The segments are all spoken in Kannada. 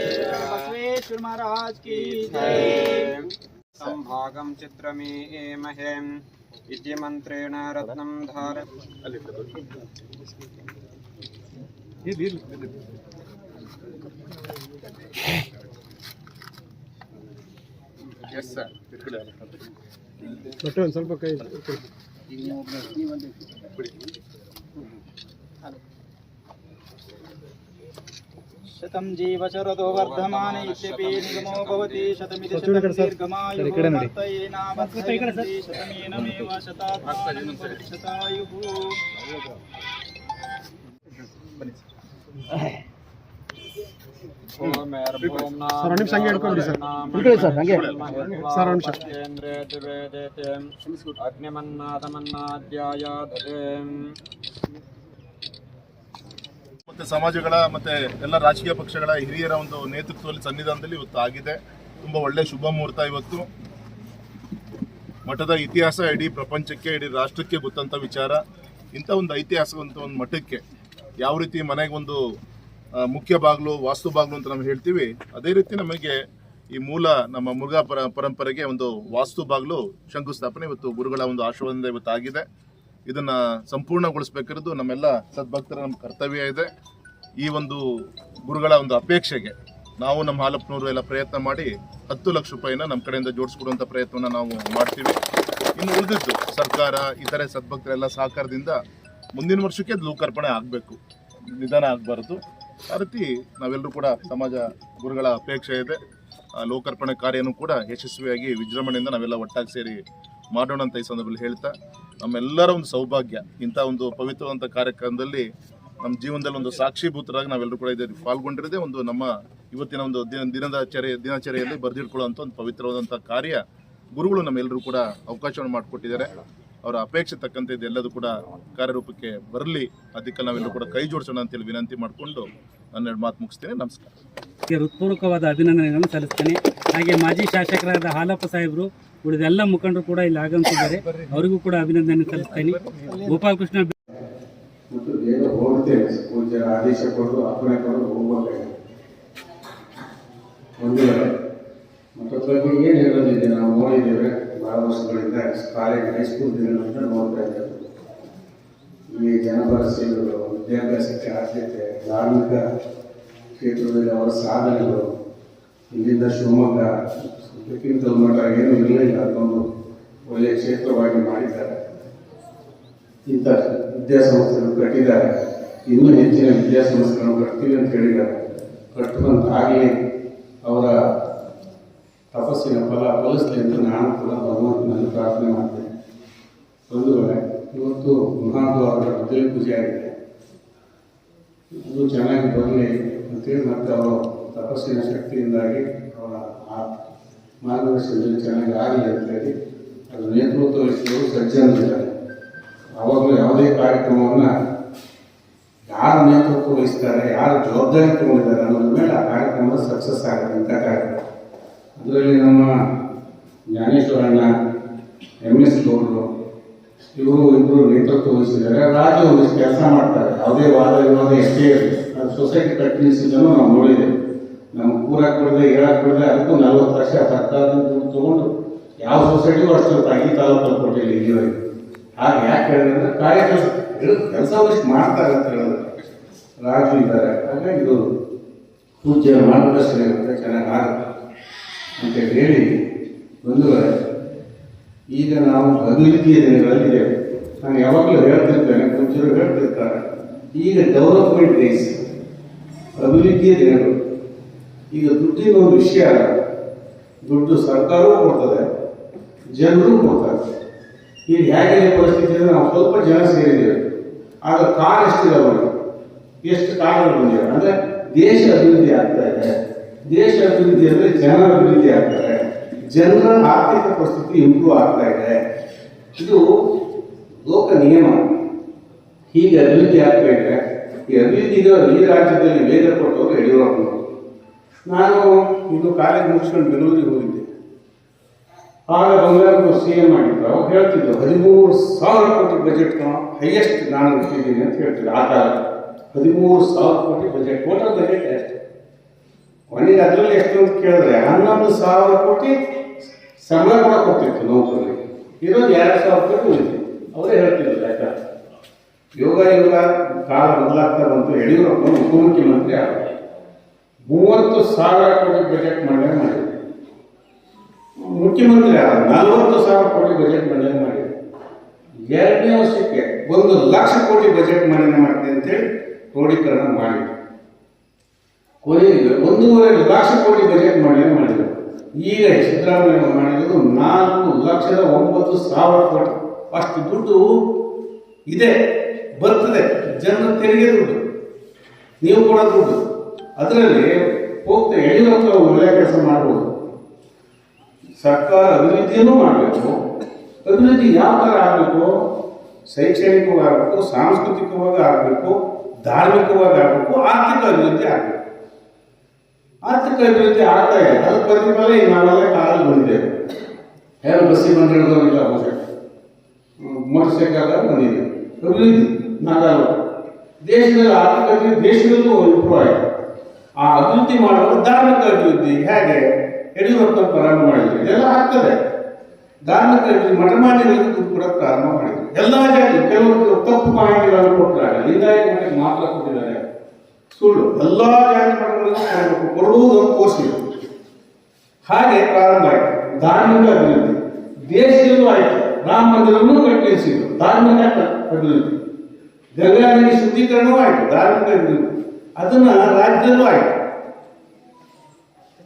बसवेश्वर महाराज की जय संभागं चित्रमेमहे इति मन्त्रेण रत्नं धार ಸ್ವಲ್ಪ ಕೈ शतं శతం జీవశరదో వర్ధమాన ఇత్యపి నిగమో భవతి శతమితి శతం దీర్ఘమాయుర్వర్తయేనావర్తయంతి శతమేనమేవ శతాత్మానం పరిశతాయుః ಸರ್ ಒಂದು ನಿಮಿಷ ಹಂಗೆ ಹಿಡ್ಕೊಂಡ್ರಿ ಮತ್ತೆ ಸಮಾಜಗಳ ಮತ್ತೆ ಎಲ್ಲ ರಾಜಕೀಯ ಪಕ್ಷಗಳ ಹಿರಿಯರ ಒಂದು ನೇತೃತ್ವದಲ್ಲಿ ಸನ್ನಿಧಾನದಲ್ಲಿ ಇವತ್ತು ಆಗಿದೆ. ತುಂಬಾ ಒಳ್ಳೆ ಶುಭ ಮುಹೂರ್ತ ಇವತ್ತು. ಮಠದ ಇತಿಹಾಸ ಇಡೀ ಪ್ರಪಂಚಕ್ಕೆ, ಇಡೀ ರಾಷ್ಟ್ರಕ್ಕೆ ಗೊತ್ತಂತ ವಿಚಾರ. ಇಂಥ ಒಂದು ಐತಿಹಾಸಿಕವಂಥ ಒಂದು ಮಠಕ್ಕೆ ಯಾವ ರೀತಿ ಮನೆಗೆ ಒಂದು ಮುಖ್ಯ ಬಾಗಿಲು, ವಾಸ್ತು ಬಾಗಿಲು ಅಂತ ನಾವು ಹೇಳ್ತೀವಿ, ಅದೇ ರೀತಿ ನಮಗೆ ಈ ಮೂಲ ನಮ್ಮ ಮುರುಘಾ ಪರ, ಪರಂಪರೆಗೆ ಒಂದು ವಾಸ್ತು ಬಾಗಿಲು ಶಂಕುಸ್ಥಾಪನೆ ಇವತ್ತು ಗುರುಗಳ ಒಂದು ಆಶೀರ್ವಾದದಿಂದ ಇವತ್ತು ಆಗಿದೆ ಇದನ್ನ ಸಂಪೂರ್ಣಗೊಳಿಸಬೇಕಿರೋದು ನಮ್ಮೆಲ್ಲ ಸದ್ಭಕ್ತರ ನಮ್ಮ ಕರ್ತವ್ಯ ಇದೆ. ಈ ಒಂದು ಗುರುಗಳ ಒಂದು ಅಪೇಕ್ಷೆಗೆ ನಾವು ನಮ್ಮ ಹಾಲಪ್ಪನವರು ಎಲ್ಲ ಪ್ರಯತ್ನ ಮಾಡಿ ಹತ್ತು ಲಕ್ಷ ರೂಪಾಯಿನ ನಮ್ಮ ಕಡೆಯಿಂದ ಜೋಡಿಸ್ಕೊಡುವಂಥ ಪ್ರಯತ್ನವನ್ನು ನಾವು ಮಾಡ್ತೀವಿ. ಇನ್ನು ಉಳಿದಿದ್ದು ಸರ್ಕಾರ, ಇತರೆ ಸದ್ಭಕ್ತರೆಲ್ಲ ಸಹಕಾರದಿಂದ ಮುಂದಿನ ವರ್ಷಕ್ಕೆ ಅದು ಲೋಕಾರ್ಪಣೆ ಆಗಬೇಕು. ನಿಧಾನ ಆಗಬಾರ್ದು. ಆ ರೀತಿ ನಾವೆಲ್ಲರೂ ಕೂಡ ಸಮಾಜ ಗುರುಗಳ ಅಪೇಕ್ಷೆ ಇದೆ. ಲೋಕಾರ್ಪಣೆ ಕಾರ್ಯನೂ ಕೂಡ ಯಶಸ್ವಿಯಾಗಿ ವಿಜೃಂಭಣೆಯಿಂದ ನಾವೆಲ್ಲ ಒಟ್ಟಾಗಿ ಸೇರಿ ಮಾಡೋಣ ಅಂತ ಈ ಸಂದರ್ಭದಲ್ಲಿ ಹೇಳ್ತಾ, ನಮ್ಮೆಲ್ಲರ ಒಂದು ಸೌಭಾಗ್ಯ ಇಂಥ ಒಂದು ಪವಿತ್ರವಂತ ಕಾರ್ಯಕ್ರಮದಲ್ಲಿ ನಮ್ಮ ಜೀವನದಲ್ಲಿ ಒಂದು ಸಾಕ್ಷಿಭೂತರಾಗಿ ನಾವೆಲ್ಲರೂ ಕೂಡ ಇದರಲ್ಲಿ ಪಾಲ್ಗೊಂಡಿರೋದೇ ಒಂದು ನಮ್ಮ ಇವತ್ತಿನ ಒಂದು ದಿನ ಚರ್ಯ ದಿನಚರಿಯಲ್ಲಿ ಬರೆದಿಟ್ಕೊಳ್ಳುವಂಥ ಒಂದು ಪವಿತ್ರವಾದಂಥ ಕಾರ್ಯ. ಗುರುಗಳು ನಮ್ಮೆಲ್ಲರೂ ಕೂಡ ಅವಕಾಶವನ್ನು ಮಾಡಿಕೊಟ್ಟಿದ್ದಾರೆ. ಅವರ ಅಪೇಕ್ಷೆ ತಕ್ಕಂತೆ ಇದೆಲ್ಲದೂ ಕೂಡ ಕಾರ್ಯರೂಪಕ್ಕೆ ಬರಲಿ. ಅದಕ್ಕೆ ನಾವೆಲ್ಲರೂ ಕೂಡ ಕೈ ಜೋಡಿಸೋಣ ಅಂತೇಳಿ ವಿನಂತಿ ಮಾಡಿಕೊಂಡು ನನ್ನ ಮಾತು ಮುಗಿಸ್ತೇನೆ. ನಮಸ್ಕಾರ. ಹೃತ್ಪೂರ್ವಕವಾದ ಅಭಿನಂದನೆಗಳನ್ನು ಸಲ್ಲಿಸ್ತೇನೆ. ಹಾಗೆ ಮಾಜಿ ಶಾಸಕರಾದ ಹಾಲಪ್ಪ ಸಾಹೇಬರು, ಉಳಿದೆಲ್ಲ ಮುಖಂಡರು ಕೂಡ ಇಲ್ಲಿ ಆಗಮಿಸಿದ್ದಾರೆ. ಅವರಿಗೂ ಕೂಡ ಅಭಿನಂದನೆ ಸಲ್ಲಿಸ್ತೇನೆ. ಗೋಪಾಲಕೃಷ್ಣ ಬೇಗ ಹೋಗ್ತೇವೆ ಪೂಜೆ, ಆದೇಶ ಕೊಡೋದು ಅಪ್ಪಣೆ ಕೊಡೋದು ಹೋಗ್ಬೇಕಾಗಿದೆ ಒಂದು ವೇಳೆ ಮತ್ತೊಬ್ಬ ಏನು ಹೇಳೋದಿದೆ ನಾವು ನೋಡಿದ್ದೇವೆ, ಬಹಳ ವರ್ಷಗಳಿಂದ ಕಾಲೇಜ್ ಹೈಸ್ಕೂಲ್ ದಿನಗಳಿಂದ ನೋಡ್ತಾ ಇದ್ದೇವೆ. ಈ ಜನಪರಸೆಗಳು ವಿದ್ಯಾಭ್ಯಾಸಕ್ಕೆ ಆದ್ಯತೆ, ಧಾರ್ಮಿಕ ಕ್ಷೇತ್ರದಲ್ಲಿ ಅವರ ಸಾಧನೆಗಳು, ಇಲ್ಲಿಂದ ಶಿವಮೊಗ್ಗ ಸುತ್ತಕ್ಕಿಂತ ಮಠ ಏನು ಇರಲಿಲ್ಲ, ಅದೊಂದು ಒಳ್ಳೆಯ ಕ್ಷೇತ್ರವಾಗಿ ಮಾಡಿದ್ದಾರೆ. ಇಂಥ ವಿದ್ಯಾಸಂಸ್ಥೆಗಳು ಕಟ್ಟಿದ್ದಾರೆ. ಇನ್ನೂ ಹೆಚ್ಚಿನ ವಿದ್ಯಾಸಂಸ್ಥೆಗಳನ್ನು ಕಟ್ತೀವಿ ಅಂತ ಹೇಳಿದ್ದಾರೆ. ಕಟ್ಟುವಂತಾಗಲಿ ಅವರ ತಪಸ್ಸಿನ ಫಲ ಫಲಿಸಲಿ ಅಂತ ನಾನು ಕೂಡ ಭಗವಂತನಲ್ಲಿ ಪ್ರಾರ್ಥನೆ ಮಾಡ್ತೇನೆ. ಒಂದು ಇವತ್ತು ಮಹಾದ್ವಾರದ ಮೊದಲ ಪೂಜೆ ಆಗಿದೆ. ಇದು ಚೆನ್ನಾಗಿ ಬರಲಿ ಅಂತೇಳಿ ಮತ್ತು ಅವರು ತಪಸ್ಸಿನ ಶಕ್ತಿಯಿಂದಾಗಿ ಅವರ ಮಾರ್ಗದರ್ಶನದಲ್ಲಿ ಚೆನ್ನಾಗಿ ಆಗಲಿ ಅಂತೇಳಿ ಅದು ನೇತೃತ್ವ ವಹಿಸಿದವರು ಸಜ್ಜನಿದ್ದಾರೆ ಆವಾಗಲೂ ಯಾವುದೇ ಕಾರ್ಯಕ್ರಮವನ್ನು ಯಾರು ನೇತೃತ್ವ ವಹಿಸ್ತಾರೆ, ಯಾರು ಜವಾಬ್ದಾರಿ ತಗೊಂಡಿದ್ದಾರೆ ಅನ್ನೋದ್ರ ಮೇಲೆ ಆ ಕಾರ್ಯಕ್ರಮ ಸಕ್ಸಸ್ ಆಗುವಂಥ ಕಾರ್ಯಕ್ರಮ ಅದರಲ್ಲಿ ನಮ್ಮ ಜ್ಞಾನೇಶ್ವರಣ್ಣ ಎಂ ಎಸ್ ಗೌಡರು, ಇವರು ಇಬ್ಬರು ನೇತೃತ್ವ ವಹಿಸಿದ್ದಾರೆ. ರಾಜು ವಹಿಸಿ ಕೆಲಸ ಮಾಡ್ತಾರೆ. ಯಾವುದೇ ವಾದ ವಿವಾದ ಎಷ್ಟೇ ಇರಲಿ, ಅದು ಸೊಸೈಟಿ ಕಟ್ಟಿಸಿದ್ದನ್ನು ನಾವು ನೋಡಿದ್ದೇವೆ. ನಮ್ಮ ಕೂರಕ್ಕೆ ಬಿಡದೆ ಹೇಳಕ್ಕೆ ಬಿಡದೆ ಅದಕ್ಕೂ ನಲ್ವತ್ತು ವರ್ಷ ಸರ್ಕಾರದಿಂದ ದುಡ್ಡು ತೊಗೊಂಡು ಯಾವ ಸೊಸೈಟಿಗೂ ಅಷ್ಟು ತಾಗಿ ತಾಲೂಕಲ್ಲಿ ಕೊಟ್ಟಿಲ್ಲ ಇಲ್ಲಿವರೆಗೆ. ಹಾಗೆ ಯಾಕೆ ಹೇಳಿದ್ರೆ ಕಾರ್ಯ ಕೆಲಸ ಒಂದಿಷ್ಟು ಮಾಡ್ತಾರೆ ಅಂತ ಹೇಳಿದ್ರು. ರಾಜು ಇದ್ದಾರೆ. ಹಾಗಾಗಿ ಇದು ಪೂಜೆ ಮಾರ್ಗದರ್ಶನ ಇರುತ್ತೆ, ಚೆನ್ನಾಗಿ ಆಗುತ್ತೆ ಅಂತ ಹೇಳಿ ಒಂದು ಈಗ ನಾವು ಅಭಿವೃದ್ಧಿಯ ದಿನಗಳಲ್ಲಿ ನಾನು ಯಾವಾಗಲೂ ಹೇಳ್ತಿರ್ತೇನೆ, ಪೂಜ್ಯರು ಹೇಳ್ತಿರ್ತಾರೆ, ಈಗ ಡೆವಲಪ್ಮೆಂಟ್ ಡೇಸ್ ಅಭಿವೃದ್ಧಿಯ ದಿನಗಳು. ಈಗ ದುಡ್ಡಿನ ಒಂದು ವಿಷಯ, ದುಡ್ಡು ಸರ್ಕಾರವೂ ಕೊಡ್ತದೆ, ಜನರು ಕೊಡ್ತಾರೆ. ಈಗ ಹೇಗಿದೆ ಪರಿಸ್ಥಿತಿ ಅಂದರೆ ನಾವು ಸ್ವಲ್ಪ ಜನ ಸೇರಿದ್ದೇವೆ ಆಗ ಕಾರ್ ಎಷ್ಟಿದೆ ಅವರು ಎಷ್ಟು ಕಾರ್ಗಳು ಬಂದಿವೆ? ಅಂದ್ರೆ ದೇಶ ಅಭಿವೃದ್ಧಿ ಆಗ್ತಾ ಇದೆ. ದೇಶ ಅಭಿವೃದ್ಧಿ ಅಂದ್ರೆ ಜನರ ಅಭಿವೃದ್ಧಿ ಆಗ್ತಾರೆ ಜನರ ಆರ್ಥಿಕ ಪರಿಸ್ಥಿತಿ ಇಂಪ್ರೂವ್ ಆಗ್ತಾ ಇದೆ. ಇದು ಲೋಕ ನಿಯಮ. ಹೀಗೆ ಅಭಿವೃದ್ಧಿ ಆಗ್ತಾ ಈ ಅಭಿವೃದ್ಧಿಗೆ ಈ ರಾಜ್ಯದಲ್ಲಿ ವೇಗ ಕೊಟ್ಟವರು ಯಡಿಯೂರಪ್ಪನವರು. ನಾನು ಇದು ಕಾಲೇಜ್ ಮುಗಿಸ್ಕೊಂಡು ಬೆಂಗಳೂರಿಗೆ ಹೋಗಿದ್ದೆ. ಆಗ ಬಂಗಾರಕ್ಕೂ ಸಿ ಎಂ ಮಾಡಿದ್ರು. ಅವ್ರು ಹೇಳ್ತಿದ್ರು, ಹದಿಮೂರು ಸಾವಿರ ಕೋಟಿ ಬಜೆಟ್ ಹೈಯೆಸ್ಟ್ ನಾನು ಇಟ್ಟಿದ್ದೀನಿ ಅಂತ ಹೇಳ್ತಿದ್ರು. ಆ ಕಾಲ ಹದಿಮೂರು ಸಾವಿರ ಕೋಟಿ ಬಜೆಟ್ ಟೋಟಲ್ ಬಜೆಟ್ ಕೊನೆಗೆ ಅದರಲ್ಲಿ ಎಷ್ಟು ಅಂತ ಕೇಳಿದ್ರೆ, ಹನ್ನೊಂದು ಸಾವಿರ ಕೋಟಿ ಸಂಬಳ ಕೂಡ ಕೊಡ್ತಿತ್ತು ನೌಕರಿ ಇರೋದು ಎರಡು ಸಾವಿರ ಕೋಟಿ ಉಳಿತು ಅವರೇ ಹೇಳ್ತಿದ್ರು ಲೆಕ್ಕ ಯೋಗ ಯೋಗ, ಕಾಲ ಬದಲಾಗ್ತಾ ಬಂತು. ಯಡಿಯೂರಪ್ಪ ಉಪಮುಖ್ಯಮಂತ್ರಿ ಆಗ ಮೂವತ್ತು ಸಾವಿರ ಕೋಟಿ ಬಜೆಟ್ ಮಂಡನೆ ಮಾಡಿದ್ರು. ಮುಖ್ಯಮಂತ್ರಿ ಆದ ನಲವತ್ತು ಸಾವಿರ ಕೋಟಿ ಬಜೆಟ್ ಮನೆ ಮಾಡಿದೆ ಎರಡನೇ ವರ್ಷಕ್ಕೆ ಒಂದು ಲಕ್ಷ ಕೋಟಿ ಬಜೆಟ್ ಮಂಡನೆ ಮಾಡಿದೆ ಅಂತೇಳಿ ಕ್ರೋಢೀಕರಣ ಮಾಡಿದೆ ಕೊನೆಗೆ ಒಂದೂವರೆ ಲಕ್ಷ ಕೋಟಿ ಬಜೆಟ್ ಮಂಡನೆ ಮಾಡಿದರು. ಈಗ ಸಿದ್ದರಾಮಯ್ಯ ಮಾಡಿರೋದು ನಾಲ್ಕು ಲಕ್ಷದ ಒಂಬತ್ತು ಸಾವಿರ ಕೋಟಿ. ಅಷ್ಟು ದುಡ್ಡು ಇದೆ, ಬರ್ತದೆ, ಜನರ ತೆರಿಗೆ ದುಡ್ಡು. ನೀವು ಕೂಡ ದುಡ್ಡು. ಅದರಲ್ಲಿ ಹೋಗ್ತಾ ಒಳ್ಳೆ ಒಳ್ಳೆಯ ಕೆಲಸ ಮಾಡ್ಬೋದು. ಸರ್ಕಾರ ಅಭಿವೃದ್ಧಿಯನ್ನು ಮಾಡಬೇಕು. ಅಭಿವೃದ್ಧಿ ಯಾವ ಥರ ಆಗಬೇಕು? ಶೈಕ್ಷಣಿಕವಾಗಿ ಆಗಬೇಕು ಸಾಂಸ್ಕೃತಿಕವಾಗಿ ಆಗಬೇಕು, ಧಾರ್ಮಿಕವಾಗಿ ಆಗಬೇಕು, ಆರ್ಥಿಕ ಅಭಿವೃದ್ಧಿ ಆಗಬೇಕು. ಆರ್ಥಿಕ ಅಭಿವೃದ್ಧಿ ಆಗ್ತಾ ಇದೆ. ಅದ್ರ ಪ್ರತಿಫಲ ಈಗ ನಾವೆಲ್ಲ ಕಾರಲ್ಲಿ ಬಂದಿದ್ದೇವೆ ಯಾರು ಬಸ್ಸಿಗೆ ಬಂದಿರೋದಿಲ್ಲ ಬಹುಶಃ? ಮೋಟರ್ ಸೈಕಲ್ ಬಂದಿದೆ. ಅಭಿವೃದ್ಧಿ ನಾಗಲ್ಲ ದೇಶದಲ್ಲಿ ಆರ್ಥಿಕ ಅಭಿವೃದ್ಧಿ ದೇಶದಲ್ಲೂ ಇಂಪ್ರೂವ್ ಆಗಿದೆ. ಆ ಅಭಿವೃದ್ಧಿ ಮಾಡುವಾಗ ಧಾರ್ಮಿಕ ಅಭಿವೃದ್ಧಿ ಹೇಗೆ? ಯಡಿಯೂರಪ್ಪ ಪ್ರಾರಂಭ ಮಾಡಿದ್ರು. ಇದೆಲ್ಲ ಆಗ್ತದೆ. ಧಾರ್ಮಿಕ ಮಠ ದುಡ್ಡು ಕೂಡ ಪ್ರಾರಂಭ ಮಾಡಿದ್ರು. ಎಲ್ಲ ಜಾತಿ ಕೆಲವರು ತಪ್ಪು ಮಾಹಿತಿಗಳನ್ನು ಕೊಟ್ಟಿದ್ದಾರೆ. ಲಿಂಗಾಯತ ಮಠಕ್ಕೆ ಮಾತ್ರ ಕೊಟ್ಟಿದ್ದಾರೆ. ಸುಳ್ಳು. ಎಲ್ಲ ಜಾತಿ ಮಠಗಳಿಗೂ ಕೊಡಬೇಕು. ಕೊಡುವುದು ಹಾಗೆ ಪ್ರಾರಂಭ ಆಯಿತು. ಧಾರ್ಮಿಕ ಅಭಿವೃದ್ಧಿ. ದೇಶದಲ್ಲೂ ಆಯಿತು. ರಾಮ ಮಂದಿರವನ್ನು ಕಟ್ಟಿಸಿದ್ರು. ಧಾರ್ಮಿಕ ಅಭಿವೃದ್ಧಿ. ಗಂಗಾ ನದಿ ಶುದ್ಧೀಕರಣವೂ ಆಯಿತು. ಧಾರ್ಮಿಕ ಅಭಿವೃದ್ಧಿ. ಅದನ್ನ ರಾಜ್ಯದಲ್ಲೂ ಆಯಿತು.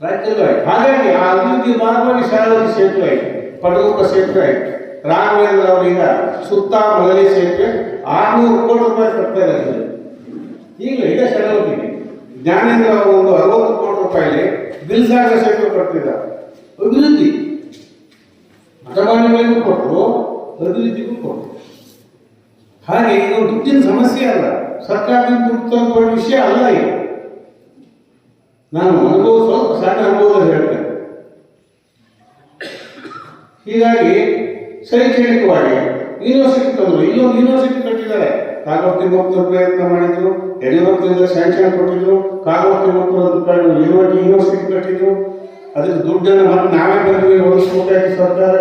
ರಾಜ್ಯದಲ್ಲೂ ಆಯ್ತು. ಹಾಗಾಗಿ ಆ ಅಭಿವೃದ್ಧಿ ಮಾರ್ಗವಾಗಿ ಶಾಲಾವತಿ ಸೇತುವೆ ಆಯಿತು. ಪಡಗುಪ್ಪ ಸೇತುವೆ ಆಯಿತು. ರಾಘವೇಂದ್ರ ಅವರೀಗ ಸುತ್ತ ಮೊದಲೇ ಸೇತುವೆ. ಆರ್ನೂರು ಕೋಟಿ ರೂಪಾಯಿ ಕಟ್ತಾ ಇದ್ದಾರೆ ಈಗಲೇ ಈಗ ಶಾಲಾವತಿಗೆ ಜ್ಞಾನೇಂದ್ರ ಅವರು ಒಂದು ಅರವತ್ತು ಕೋಟಿ ರೂಪಾಯಿಲಿ ಬಿಲ್ಸಾಗರ ಸೇತುವೆ ಕಟ್ತಿದ್ದಾರೆ ಅಭಿವೃದ್ಧಿ. ಮಠಮಾನ್ಯಗಳಿಗೂ ಕೊಟ್ಟರು, ಅಭಿವೃದ್ಧಿಗೂ ಕೊಟ್ಟರು. ಹಾಗೆ ಇದು ದುಡ್ಡಿನ ಸಮಸ್ಯೆ ಅಲ್ಲ. ಸರ್ಕಾರದಿಂದ ದುಡ್ಡು ವಿಷಯ ಅಲ್ಲ ಇದು. ನಾನು ಅನುಭವ ಸ್ವಲ್ಪ ಸಣ್ಣ ಅನುಭವ ಹೇಳ್ತೇನೆ ಹೀಗಾಗಿ ಶೈಕ್ಷಣಿಕವಾಗಿ ಯೂನಿವರ್ಸಿಟಿ ತಂದರು ಇಲ್ಲೊಂದು ಯೂನಿವರ್ಸಿಟಿ ಕಟ್ಟಿದ್ದಾರೆ. ಕಾಗೋಡು ತಿಮ್ಮಪ್ಪನವರು ಪ್ರಯತ್ನ ಮಾಡಿದ್ರು, ಯಡಿಯೂರಪ್ಪನಿಂದ ಸ್ಯಾಂಕ್ಷನ್ ಕೊಟ್ಟಿದ್ರು ಕಾಗೋಡು ತಿಮ್ಮಪ್ಪನವರು ಯೂನಿವರ್ಸಿಟಿ ಕಟ್ಟಿದ್ರು. ಅದಕ್ಕೆ ದುಡ್ಡನ್ನು ಮತ್ತೆ ನಾವೇ ಬಂದ್ವಿ ಒದಗಿಸ್ಬೇಕಾಯ್ತು ಸರ್ಕಾರ.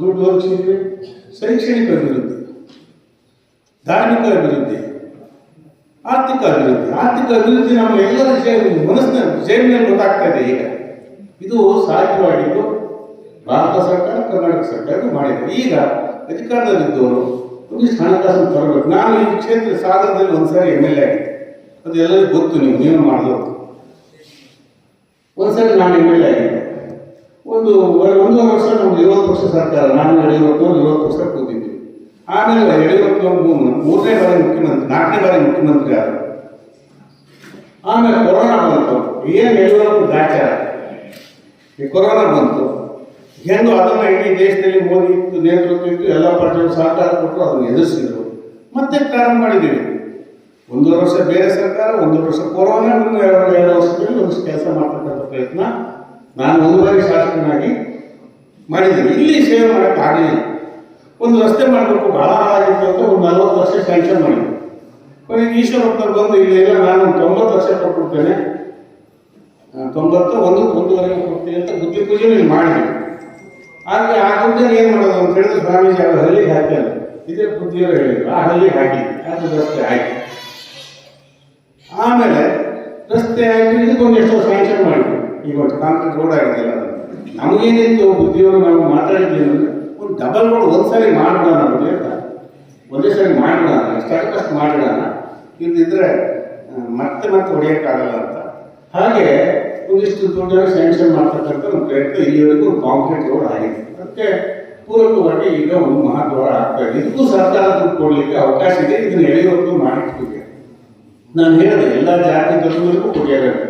ದುಡ್ಡು ಒದಗಿಸಿದ್ವಿ. ಶೈಕ್ಷಣಿಕ ಅಭಿವೃದ್ಧಿ, ಧಾರ್ಮಿಕ ಅಭಿವೃದ್ಧಿ. ಆರ್ಥಿಕ ಅಭಿವೃದ್ಧಿ. ಆರ್ಥಿಕ ಅಭಿವೃದ್ಧಿ ನಮ್ಮ ಎಲ್ಲರ ಮನಸ್ಸಿನ ಜೀವನದಲ್ಲಿ ಗೊತ್ತಾಗ್ತಾ ಇದೆ ಈಗ. ಇದು ಸಾಧ್ಯವಾಗಿದ್ದು ಭಾರತ ಸರ್ಕಾರ, ಕರ್ನಾಟಕ ಸರ್ಕಾರ ಮಾಡಿದೆ. ಈಗ ಅಧಿಕಾರದಲ್ಲಿದ್ದವರು ಒಂದಿಷ್ಟು ಹಣಕಾಸು ತರಬೇಕು. ನಾನು ಈ ಕ್ಷೇತ್ರ ಸಾಗರದಲ್ಲಿ ಒಂದ್ಸಾರಿ ಎಂ ಎಲ್ ಎ ಆಗಿದ್ದೆ. ಅದು ಎಲ್ಲರಿಗೂ ಗೊತ್ತು ನೀವು ನೀವು ಮಾಡಿದ್ರು. ಒಂದ್ಸರಿ ನಾನು ಎಂ ಎಲ್ ಎ ಆಗಿದ್ದೆ. ಒಂದು ಒಂದೂವರೆ ವರ್ಷ ನಮ್ಗೆ ಐವತ್ತು ವರ್ಷ ಸರ್ಕಾರ ನಾನು ಯಡಿಯೂರಪ್ಪನವ್ರು ಐವತ್ತು ವರ್ಷ ಕೂತಿದ್ವಿ ಆಮೇಲೆ ಯಡಿಯೂರಪ್ಪನವ್ರು ಮೂರನೇ ಬಾರಿ ಮುಖ್ಯಮಂತ್ರಿ, ನಾಲ್ಕನೇ ಬಾರಿ ಮುಖ್ಯಮಂತ್ರಿ ಆದರು. ಆಮೇಲೆ ಕೊರೋನಾ ಬಂತು. ಏನು ಯಡಿಯೂರಪ್ಪ ಗಾಚಾರ ಈ ಕೊರೋನಾ ಬಂತು. ಹೆಂಗು ಅದನ್ನ ಇಡೀ ದೇಶದಲ್ಲಿ ಮೋದಿ ಇತ್ತು, ನೇತೃತ್ವ ಇತ್ತು, ಎಲ್ಲ ಪಾರ್ಟಿಗಳು ಸಹಕಾರ ಕೊಟ್ಟರು, ಅದನ್ನು ಎದುರಿಸಿದ್ರು. ಮತ್ತೆ ಪ್ರಾರಂಭ ಮಾಡಿದ್ದೀವಿ. ಒಂದೂವರೆ ವರ್ಷ ಬೇರೆ ಸರ್ಕಾರ, ಒಂದು ವರ್ಷ ಕೊರೋನಾ ಒಂದು ಎರಡು ಎರಡು ವರ್ಷದಲ್ಲಿ ಒಂದು ಕೆಲಸ ಮಾಡ್ತಕ್ಕಂಥ ಪ್ರಯತ್ನ ನಾನು ಒಂದು ಬಾರಿ ಶಾಸಕನಾಗಿ ಮಾಡಿದ್ದೀನಿ. ಇಲ್ಲಿ ಸೇವೆ ಮಾಡೋಕ್ಕೆ ಆಗಲಿಲ್ಲ. ಒಂದು ರಸ್ತೆ ಮಾಡಬೇಕು ಬಹಳ ಆಗಿತ್ತು ಅಂತ ಒಂದು ನಲ್ವತ್ತು ವರ್ಷ ಸ್ಯಾಂಕ್ಷನ್ ಮಾಡಿದ್ವಿ ಕೊನೆಗೆ ಈಶ್ವರಪ್ಪನವ್ರು ಬಂದು ಇಲ್ಲಿ ನಾನು ತೊಂಬತ್ತು ವರ್ಷ ಕೊಟ್ಬಿಡ್ತೇನೆ. ತೊಂಬತ್ತು, ಒಂದು, ಒಂದೂವರೆ ಕೊಡ್ತೀನಿ ಅಂತ ಬುದ್ಧಿ ಪೂಜೆ ಇಲ್ಲಿ ಮಾಡಿದ್ವಿ ಆದ್ರೆ ಆ ದುಡ್ಡನ್ನು ಏನು ಮಾಡೋದು ಅಂತ ಹೇಳಿದ್ರೆ ಸ್ವಾಮೀಜಿ ಅವರು ಹಳ್ಳಿಗೆ ಹಾಕಿ ಇದೇ ಬುದ್ಧಿಯವರು ಹೇಳಿದ್ರು. ಆ ಹಳ್ಳಿಗೆ ಹಾಕಿ, ಅದು ರಸ್ತೆ ಆಯ್ತು. ಆಮೇಲೆ ರಸ್ತೆ ಆಯ್ತು ಇದಕ್ಕೊಂದು ಎಷ್ಟೋ ಸ್ಯಾಂಕ್ಷನ್ ಮಾಡಿದ್ವಿ ಈಗ ಕಾಂಕ್ರೀಟ್ ರೋಡ್ ಆಗಿದೆಯಲ್ಲ. ನಮಗೇನಿತ್ತು, ಬುದ್ಧಿಯವರು ನಾವು ಮಾತಾಡಿದ್ದೀವಿ ಅಂದ್ರೆ. ಡಬಲ್ ರೋಡ್ ಒಂದ್ಸರಿ ಮಾಡೋಣ ಅಂತ. ಹೇಳ್ತಾರೆ ಒಂದೇ ಸರಿ ಎಷ್ಟಾಗಷ್ಟು ಮಾಡೋಣ ಇಲ್ಲದಿದ್ರೆ ಆ, ಮತ್ತೆ ಮತ್ತೆ ಹೊಡೆಯೋಕ್ಕಾಗಲ್ಲ ಅಂತ. ಹಾಗೆ ಒಂದಿಷ್ಟು ದೊಡ್ಡ ಸ್ಯಾಂಕ್ಷನ್ ಮಾಡ್ತಕ್ಕಂಥ ಒಂದು ಪ್ರಯತ್ನ ಇಲ್ಲಿವರೆಗೂ ಒಂದು ಕಾಂಕ್ರೀಟ್ ರೋಡ್ ಆಗಿದೆ ಅದಕ್ಕೆ ಪೂರಕವಾಗಿ ಈಗ ಒಂದು ಮಹತ್ವ ಆಗ್ತಾ ಇದೆ. ಇದಕ್ಕೂ ಸರ್ಕಾರ ದುಡ್ಡು ಕೊಡಲಿಕ್ಕೆ ಅವಕಾಶ ಇದೆ. ಇದನ್ನು ಎಳೆಯುವಂತೂ ಮಾಡಿಟ್ಬಿಟ್ಟಿದೆ ನಾನು ಹೇಳಿದೆ ಎಲ್ಲ ಜಾತಿ ಧರ್ಮಗಳಿಗೂ ಕೊಡಿಯಬೇಕು